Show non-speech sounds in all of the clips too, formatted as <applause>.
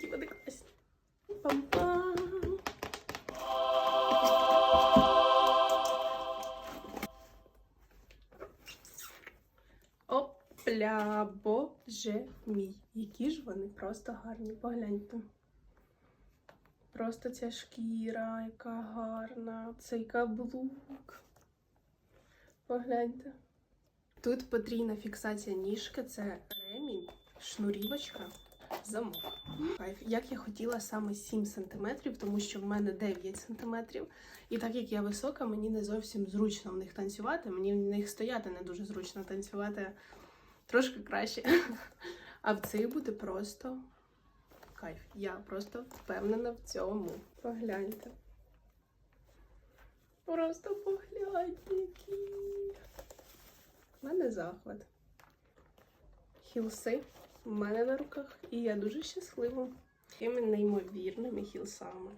Які вони класні. Опля, боже мій. Які ж вони просто гарні. Погляньте. Просто ця шкіра, яка гарна, цей каблук. Погляньте. Тут потрійна фіксація ніжки, це ремінь, шнурівочка, замок. Як я хотіла саме 7 см, тому що в мене 9 см. І так як я висока, мені не зовсім зручно в них танцювати. Мені в них стояти не дуже зручно танцювати трошки краще. <laughs> А в цих буде просто кайф. Я просто впевнена в цьому. Погляньте. Просто погляньте, які. У мене захват. Хілси в мене на руках, і я дуже щаслива. Такими неймовірними хілсами.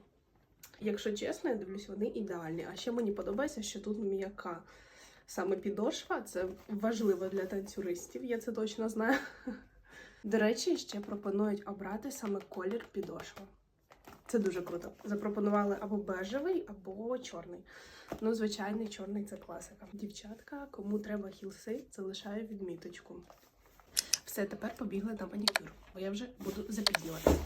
Якщо чесно, я дивлюсь, вони ідеальні. А ще мені подобається, що тут м'яка саме підошва. Це важливо для танцюристів, я це точно знаю. До речі, ще пропонують обрати саме колір підошви. Це дуже круто. Запропонували або бежевий, або чорний. Ну, звичайний чорний це класика. Дівчатка, кому треба хілси, залишаю відміточку. Все, тепер побігли на манікюр, бо я вже буду запізнюватися.